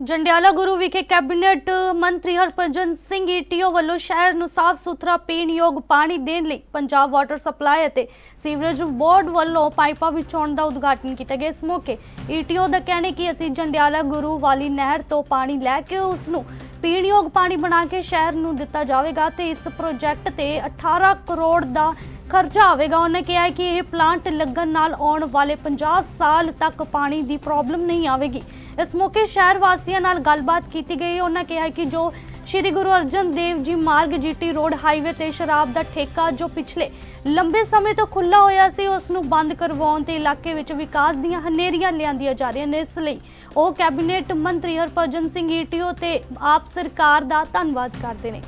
ਜੰਡਿਆਲਾ ਗੁਰੂ ਵਿਖੇ ਕੈਬਨਿਟ ਮੰਤਰੀ ਹਰਭਜਨ ਸਿੰਘ ਈਟੀਓ ਵੱਲੋਂ ਸ਼ਹਿਰ ਨੂੰ ਸਾਫ਼ ਸੁਥਰਾ ਪੀਣ ਯੋਗ ਪਾਣੀ ਦੇਣ ਲਈ ਪੰਜਾਬ ਵਾਟਰ ਸਪਲਾਈ ਅਤੇ ਸੀਵਰੇਜ ਬੋਰਡ ਵੱਲੋਂ ਪਾਈਪਾਂ ਵਿਛਾਉਣ ਦਾ ਉਦਘਾਟਨ ਕੀਤਾ ਗਿਆ। ਇਸ ਮੌਕੇ ਈਟੀਓ ਦਾ ਕਹਿਣਾ ਕਿ ਅਸੀਂ ਜੰਡਿਆਲਾ ਗੁਰੂ ਵਾਲੀ ਨਹਿਰ ਤੋਂ ਪਾਣੀ ਲੈ ਕੇ ਉਸ ਨੂੰ ਪੀਣ ਯੋਗ ਪਾਣੀ ਬਣਾ ਕੇ ਸ਼ਹਿਰ ਨੂੰ ਦਿੱਤਾ ਜਾਵੇਗਾ ਤੇ ਇਸ ਪ੍ਰੋਜੈਕਟ ਤੇ 18 ਕਰੋੜ ਦਾ ਖਰਚਾ ਆਵੇਗਾ। ਉਹਨੇ ਕਿਹਾ ਕਿ ਇਹ ਪਲਾਂਟ ਲੱਗਣ ਨਾਲ ਆਉਣ ਵਾਲੇ 50 ਸਾਲ ਤੱਕ ਪਾਣੀ ਦੀ ਪ੍ਰੋਬਲਮ ਨਹੀਂ ਆਵੇਗੀ। ਇਸ ਮੌਕੇ ਸ਼ਹਿਰ ਵਾਸੀਆਂ ਨਾਲ ਗੱਲਬਾਤ ਕੀਤੀ ਗਈ। ਉਹਨਾਂ ਕਿਹਾ ਕਿ ਜੋ ਸ਼੍ਰੀ ਗੁਰੂ ਅਰਜਨ ਦੇਵ ਜੀ ਮਾਰਗ ਜੀਟੀ ਰੋਡ ਹਾਈਵੇ ਤੇ ਸ਼ਰਾਬ ਦਾ ਠੇਕਾ ਜੋ ਪਿਛਲੇ ਲੰਬੇ ਸਮੇਂ ਤੋਂ ਖੁੱਲਾ ਹੋਇਆ ਸੀ, ਉਸ ਨੂੰ ਬੰਦ ਕਰਵਾਉਣ ਤੇ ਇਲਾਕੇ ਵਿੱਚ ਵਿਕਾਸ ਦੀਆਂ ਹਨੇਰੀਆਂ ਲਿਆਂਦੀਆਂ ਜਾ ਰਹੀਆਂ ਨੇ। ਇਸ ਲਈ ਉਹ ਕੈਬਨਿਟ ਮੰਤਰੀ ਹਰਭਜਨ ਸਿੰਘ ਈਟੀਓ ਤੇ ਆਪ ਸਰਕਾਰ ਦਾ ਧੰਨਵਾਦ ਕਰਦੇ ਨੇ।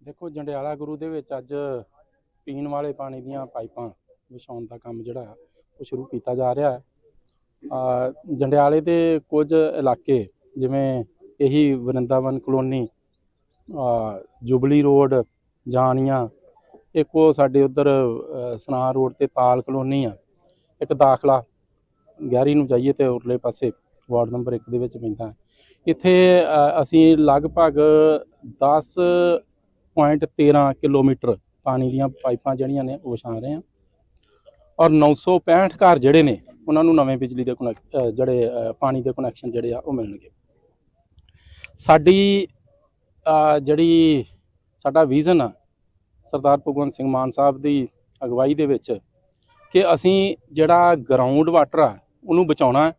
ਦੇਖੋ, ਜੰਡਿਆਲਾ ਗੁਰੂ ਦੇ ਵਿੱਚ ਅੱਜ ਪੀਣ ਵਾਲੇ ਪਾਣੀ ਦੀਆਂ ਪਾਈਪਾਂ ਵਿਛਾਉਣ ਦਾ ਕੰਮ ਜਿਹੜਾ ਉਹ ਸ਼ੁਰੂ ਕੀਤਾ ਜਾ ਰਿਹਾ ਹੈ। ਜੰਡਿਆਲੇ ਦੇ ਕੁਝ ਇਲਾਕੇ ਜਿਵੇਂ ਇਹੀ ਵਰਿੰਦਾਵਨ ਕਲੋਨੀ ਜੁਬਲੀ ਰੋਡ ਜਾਨੀਆਂ ਇੱਕ ਉਹ ਸਾਡੇ ਉਧਰ ਸਨਾਰ ਰੋਡ ਤੇ ਤਾਲ ਕਲੋਨੀ ਆ, ਇੱਕ ਦਾਖਲਾ, ਗਹਿਰੀ ਨੂੰ ਜਾਈਏ ਤੇ ਉਰਲੇ ਪਾਸੇ ਵਾਰਡ ਨੰਬਰ 1 ਦੇ ਵਿੱਚ ਪੈਂਦਾ ਇੱਥੇ ਅਸੀਂ ਲਗਭਗ 10 ਪੁਆਇੰਟ 13 ਕਿਲੋਮੀਟਰ ਪਾਣੀ ਦੀਆਂ ਪਾਈਪਾਂ ਜਿਹੜੀਆਂ ਨੇ ਉਹ ਵਿਛਾ ਰਹੇ ਹਾਂ। ਔਰ 965 ਘਰ ਜਿਹੜੇ ਨੇ, ਉਹਨਾਂ ਨੂੰ ਨਵੇਂ ਬਿਜਲੀ ਦੇ ਕਨੈਕ- ਜਿਹੜੇ ਪਾਣੀ ਦੇ ਕਨੈਕਸ਼ਨ ਜਿਹੜੇ ਆ, ਉਹ ਮਿਲਣਗੇ। ਸਾਡੀ ਜਿਹੜੀ ਸਾਡਾ ਵਿਜ਼ਨ ਆ, ਸਰਦਾਰ ਭਗਵੰਤ ਸਿੰਘ ਮਾਨ ਸਾਹਿਬ ਦੀ ਅਗਵਾਈ ਦੇ ਵਿੱਚ ਕਿ ਅਸੀਂ ਜਿਹੜਾ ਗਰਾਊਂਡ ਵਾਟਰ ਆ, ਉਹਨੂੰ ਬਚਾਉਣਾ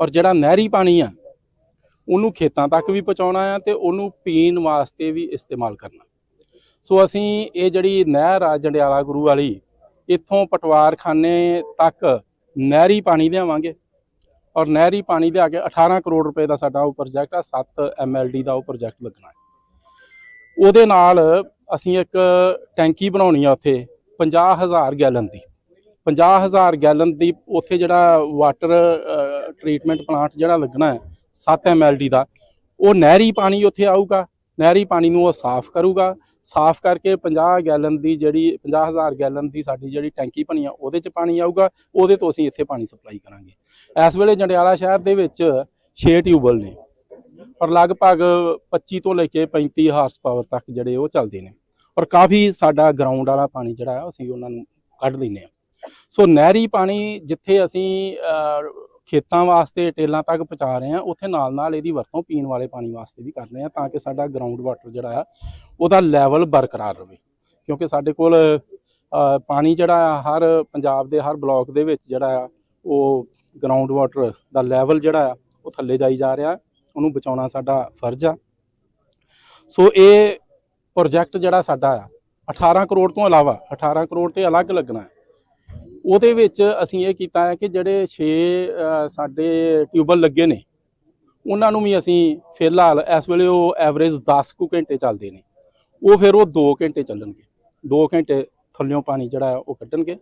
ਔਰ ਜਿਹੜਾ ਨਹਿਰੀ ਪਾਣੀ ਆ, ਉਹਨੂੰ ਖੇਤਾਂ ਤੱਕ ਵੀ ਪਹੁੰਚਾਉਣਾ ਆ ਤੇ ਉਹਨੂੰ ਪੀਣ ਵਾਸਤੇ ਵੀ ਇਸਤੇਮਾਲ ਕਰਨਾ। ਸੋ ਅਸੀਂ ਇਹ ਜਿਹੜੀ ਨਹਿਰ ਆ ਜੰਡਿਆਲਾ ਗੁਰੂ ਵਾਲੀ, ਇੱਥੋਂ ਪਟਵਾਰਖਾਨੇ ਤੱਕ ਨਹਿਰੀ ਪਾਣੀ ਲਿਆਵਾਂਗੇ। ਔਰ ਨਹਿਰੀ ਪਾਣੀ ਦੇ ਆ ਕੇ 18 ਕਰੋੜ ਰੁਪਏ ਦਾ ਸਾਡਾ ਉਹ ਪ੍ਰੋਜੈਕਟ ਆ 7 ਐਮਐਲਡੀ ਦਾ ਉਹ ਪ੍ਰੋਜੈਕਟ ਲੱਗਣਾ ਹੈ। ਉਹਦੇ ਨਾਲ ਅਸੀਂ ਇੱਕ ਟੈਂਕੀ ਬਣਾਉਣੀ ਆ ਉੱਥੇ 50000 ਗੈਲਨ ਦੀ। 50000 ਗੈਲਨ ਦੀ ਉੱਥੇ ਜਿਹੜਾ ਵਾਟਰ ਟ੍ਰੀਟਮੈਂਟ ਪਲਾਂਟ ਜਿਹੜਾ ਲੱਗਣਾ ਹੈ 7 ਐਮਐਲਡੀ ਦਾ, ਉਹ ਨਹਿਰੀ ਪਾਣੀ ਉੱਥੇ ਆਊਗਾ। ਨਹਿਰੀ ਪਾਣੀ ਨੂੰ ਉਹ ਸਾਫ਼ ਕਰੂਗਾ। ਸਾਫ਼ ਕਰਕੇ 50 ਗੈਲਨ ਦੀ ਜਿਹੜੀ 50000 ਗੈਲਨ ਦੀ ਸਾਡੀ ਜਿਹੜੀ ਟੈਂਕੀ ਬਣੀ ਆ, ਉਹਦੇ ਚ ਪਾਣੀ ਆਊਗਾ, ਉਹਦੇ ਤੋਂ ਅਸੀਂ ਇੱਥੇ ਪਾਣੀ ਸਪਲਾਈ ਕਰਾਂਗੇ। ਇਸ ਵੇਲੇ ਜੰਡਿਆਲਾ ਸ਼ਹਿਰ ਦੇ ਵਿੱਚ 6 ਟਿਊਬਲ ਨੇ ਔਰ ਲਗਭਗ 25 ਤੋਂ ਲੈ ਕੇ 35 ਹਾਰਸ ਪਾਵਰ ਤੱਕ ਜਿਹੜੇ ਉਹ ਚੱਲਦੇ ਨੇ ਔਰ ਕਾਫੀ ਸਾਡਾ ਗਰਾਊਂਡ ਵਾਲਾ ਪਾਣੀ ਜਿਹੜਾ ਅਸੀਂ ਉਹਨਾਂ ਨੂੰ ਕੱਢ ਲੈਂਦੇ ਹਾਂ ਸੋ ਨਹਿਰੀ ਪਾਣੀ ਜਿੱਥੇ ਅਸੀਂ ਖੇਤਾਂ ਵਾਸਤੇ, ਟੇਲਾਂ ਤੱਕ ਪਹੁੰਚਾ ਰਹੇ ਹਾਂ। ਉੱਥੇ ਨਾਲ ਨਾਲ ਇਹਦੀ ਵਰਤੋਂ ਪੀਣ ਵਾਲੇ ਪਾਣੀ ਵਾਸਤੇ ਵੀ ਕਰ ਰਹੇ ਹਾਂ ਤਾਂ ਕਿ ਸਾਡਾ ਗਰਾਊਂਡ ਵਾਟਰ ਜਿਹੜਾ ਆ, ਉਹਦਾ ਲੈਵਲ ਬਰਕਰਾਰ ਰਹੇ। ਕਿਉਂਕਿ ਸਾਡੇ ਕੋਲ ਪਾਣੀ ਜਿਹੜਾ ਆ, ਹਰ ਪੰਜਾਬ ਦੇ, ਹਰ ਬਲਾਕ ਦੇ ਵਿੱਚ ਜਿਹੜਾ ਆ, ਉਹ ਗਰਾਊਂਡ ਵਾਟਰ ਦਾ ਲੈਵਲ ਜਿਹੜਾ ਆ, ਉਹ ਥੱਲੇ ਜਾਈ ਜਾ ਰਿਹਾ। ਉਹਨੂੰ ਬਚਾਉਣਾ ਸਾਡਾ ਫਰਜ਼ ਆ। ਸੋ ਇਹ ਪ੍ਰੋਜੈਕਟ ਜਿਹੜਾ ਸਾਡਾ ਆ 18 ਕਰੋੜ ਤੋਂ ਇਲਾਵਾ 18 ਕਰੋੜ ਤੇ ਅਲੱਗ ਲੱਗਣਾ। ਹੈ ਉਹਦੇ ਵਿੱਚ ਅਸੀਂ ਇਹ ਕੀਤਾ ਹੈ ਕਿ ਜਿਹੜੇ 6 ਸਾਡੇ ਟਿਊਬਲ ਲੱਗੇ ਨੇ, ਉਹਨਾਂ ਨੂੰ ਵੀ ਅਸੀਂ ਫਿਲਹਾਲ ਇਸ ਵੇਲੇ ਉਹ ਐਵਰੇਜ 10 ਕੁ ਘੰਟੇ ਚੱਲਦੇ ਨੇ। ਉਹ ਫਿਰ ਉਹ 2 ਘੰਟੇ ਚੱਲਣਗੇ। 2 ਘੰਟੇ ਥੱਲਿਓਂ ਪਾਣੀ ਜਿਹੜਾ ਹੈ ਉਹ ਕੱਢਣਗੇ।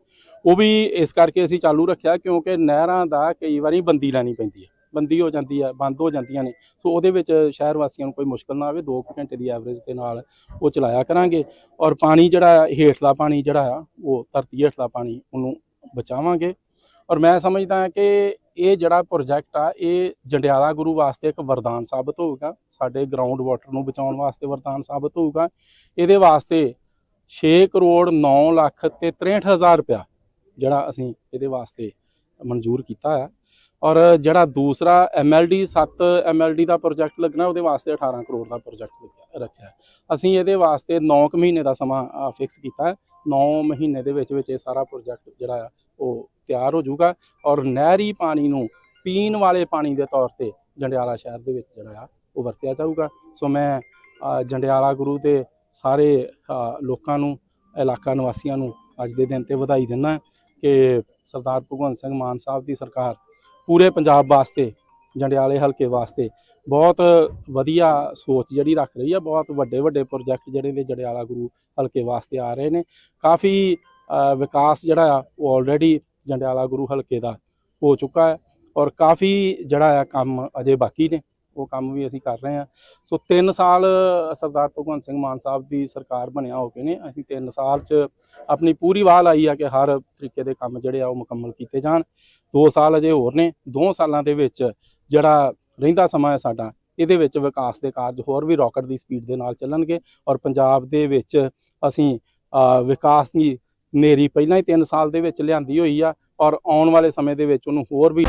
ਉਹ ਵੀ ਇਸ ਕਰਕੇ ਅਸੀਂ ਚਾਲੂ ਰੱਖਿਆ ਕਿਉਂਕਿ ਨਹਿਰਾਂ ਦਾ ਕਈ ਵਾਰੀ ਬੰਦੀ ਲੈਣੀ ਪੈਂਦੀ ਹੈ। ਬੰਦੀ ਹੋ ਜਾਂਦੀ ਹੈ, ਬੰਦ ਹੋ ਜਾਂਦੀਆਂ ਨੇ। ਸੋ ਉਹਦੇ ਵਿੱਚ ਸ਼ਹਿਰ ਵਾਸੀਆਂ ਨੂੰ ਕੋਈ ਮੁਸ਼ਕਲ ਨਾ ਆਵੇ 2 ਘੰਟੇ ਦੀ ਐਵਰੇਜ ਦੇ ਨਾਲ ਉਹ ਚਲਾਇਆ ਕਰਾਂਗੇ। ਔਰ ਪਾਣੀ ਜਿਹੜਾ ਹੇਠਲਾ ਪਾਣੀ ਜਿਹੜਾ ਆ, ਉਹ ਧਰਤੀ ਹੇਠਲਾ ਪਾਣੀ ਉਹਨੂੰ ਬਚਾਵਾਂਗੇ। ਔਰ ਮੈਂ ਸਮਝਦਾ ਹਾਂ ਕਿ ਇਹ ਜਿਹੜਾ ਪ੍ਰੋਜੈਕਟ ਆ, ਇਹ ਜੰਡਿਆਲਾ ਗੁਰੂ ਵਾਸਤੇ ਇੱਕ ਵਰਦਾਨ ਸਾਬਤ ਹੋਊਗਾ। ਸਾਡੇ ਗਰਾਊਂਡ ਵਾਟਰ ਨੂੰ ਬਚਾਉਣ ਵਾਸਤੇ ਵਰਦਾਨ ਸਾਬਤ ਹੋਊਗਾ। ਇਹਦੇ ਵਾਸਤੇ 6 ਕਰੋੜ 9 ਲੱਖ ਤੇ 63000 ਰੁਪਇਆ ਜਿਹੜਾ ਅਸੀਂ ਇਹਦੇ ਵਾਸਤੇ ਮਨਜ਼ੂਰ ਕੀਤਾ ਹੈ ਔਰ ਜਿਹੜਾ ਦੂਸਰਾ ਐਮਐਲਡੀ 7 ਐਮਐਲਡੀ ਦਾ ਪ੍ਰੋਜੈਕਟ ਲੱਗਣਾ, ਉਹਦੇ ਵਾਸਤੇ 18 ਕਰੋੜ ਦਾ ਪ੍ਰੋਜੈਕਟ ਰੱਖਿਆ ਅਸੀਂ ਇਹਦੇ ਵਾਸਤੇ 9 ਕੁ ਮਹੀਨੇ ਦਾ ਸਮਾਂ ਫਿਕਸ ਕੀਤਾ ਹੈ। 9 ਮਹੀਨੇ ਦੇ ਵਿੱਚ ਵਿੱਚ ਇਹ ਸਾਰਾ ਪ੍ਰੋਜੈਕਟ ਜਿਹੜਾ ਆ, ਉਹ ਤਿਆਰ ਹੋ ਜਾਊਗਾ। ਔਰ ਨਹਿਰੀ ਪਾਣੀ ਨੂੰ ਪੀਣ ਵਾਲੇ ਪਾਣੀ ਦੇ ਤੌਰ ਤੇ ਜੰਡਿਆਲਾ ਸ਼ਹਿਰ ਦੇ ਵਿੱਚ ਜਿਹੜਾ ਆ, ਉਹ ਵਰਤਿਆ ਜਾਊਗਾ। ਸੋ ਮੈਂ ਜੰਡਿਆਲਾ ਗੁਰੂ ਦੇ ਸਾਰੇ ਲੋਕਾਂ ਨੂੰ, ਇਲਾਕਾ ਨਿਵਾਸੀਆਂ ਨੂੰ ਅੱਜ ਦੇ ਦਿਨ ਤੇ ਵਧਾਈ ਦਿੰਦਾ ਕਿ ਸਰਦਾਰ ਭਗਵੰਤ ਸਿੰਘ ਮਾਨ ਸਾਹਿਬ ਦੀ ਸਰਕਾਰ ਪੂਰੇ ਪੰਜਾਬ ਵਾਸਤੇ, ਜੰਡਿਆਲੇ ਹਲਕੇ ਵਾਸਤੇ ਬਹੁਤ ਵਧੀਆ ਸੋਚ ਜਿਹੜੀ ਰੱਖ ਰਹੀ ਆ, ਬਹੁਤ ਵੱਡੇ ਵੱਡੇ ਪ੍ਰੋਜੈਕਟ ਜਿਹੜੇ ਨੇ ਜੰਡਿਆਲਾ ਗੁਰੂ ਹਲਕੇ ਵਾਸਤੇ ਆ ਰਹੇ ਨੇ। ਕਾਫੀ ਵਿਕਾਸ ਜਿਹੜਾ ਆ, ਉਹ ਆਲਰੇਡੀ ਜੰਡਿਆਲਾ ਗੁਰੂ ਹਲਕੇ ਦਾ ਹੋ ਚੁੱਕਾ ਹੈ ਔਰ ਕਾਫੀ ਜਿਹੜਾ ਆ ਕੰਮ ਅਜੇ ਬਾਕੀ ਨੇ। ਉਹ ਕੰਮ ਵੀ ਅਸੀਂ ਕਰ ਰਹੇ ਹਾਂ। ਸੋ 3 ਸਾਲ ਸਰਦਾਰ ਭਗਵੰਤ ਸਿੰਘ ਮਾਨ ਸਾਹਿਬ ਦੀ ਸਰਕਾਰ ਬਣਿਆ ਹੋ ਕੇ ਨੇ, ਅਸੀਂ 3 ਸਾਲ 'ਚ ਆਪਣੀ ਪੂਰੀ ਵਾਹ ਲਾਈ ਆ ਕਿ ਹਰ ਤਰੀਕੇ ਦੇ ਕੰਮ ਜਿਹੜੇ ਆ ਉਹ ਮੁਕੰਮਲ ਕੀਤੇ ਜਾਣ। 2 ਸਾਲ ਅਜੇ ਹੋਰ ਨੇ 2 ਸਾਲਾਂ ਦੇ ਵਿੱਚ ਜਿਹੜਾ ਰਹਿੰਦਾ ਸਮਾਂ ਹੈ ਸਾਡਾ, ਇਹਦੇ ਵਿੱਚ ਵਿਕਾਸ ਦੇ ਕਾਰਜ ਹੋਰ ਵੀ ਰਾਕਟ ਦੀ ਸਪੀਡ ਦੇ ਨਾਲ ਚੱਲਣਗੇ ਔਰ ਪੰਜਾਬ ਦੇ ਵਿੱਚ ਅਸੀਂ ਵਿਕਾਸ ਦੀ ਨੇਰੀ ਪਹਿਲਾਂ ਹੀ 3 ਸਾਲ ਦੇ ਵਿੱਚ ਲਿਆਂਦੀ ਹੋਈ ਆ ਔਰ ਆਉਣ ਵਾਲੇ ਸਮੇਂ ਦੇ ਵਿੱਚ ਉਹਨੂੰ ਹੋਰ ਵੀ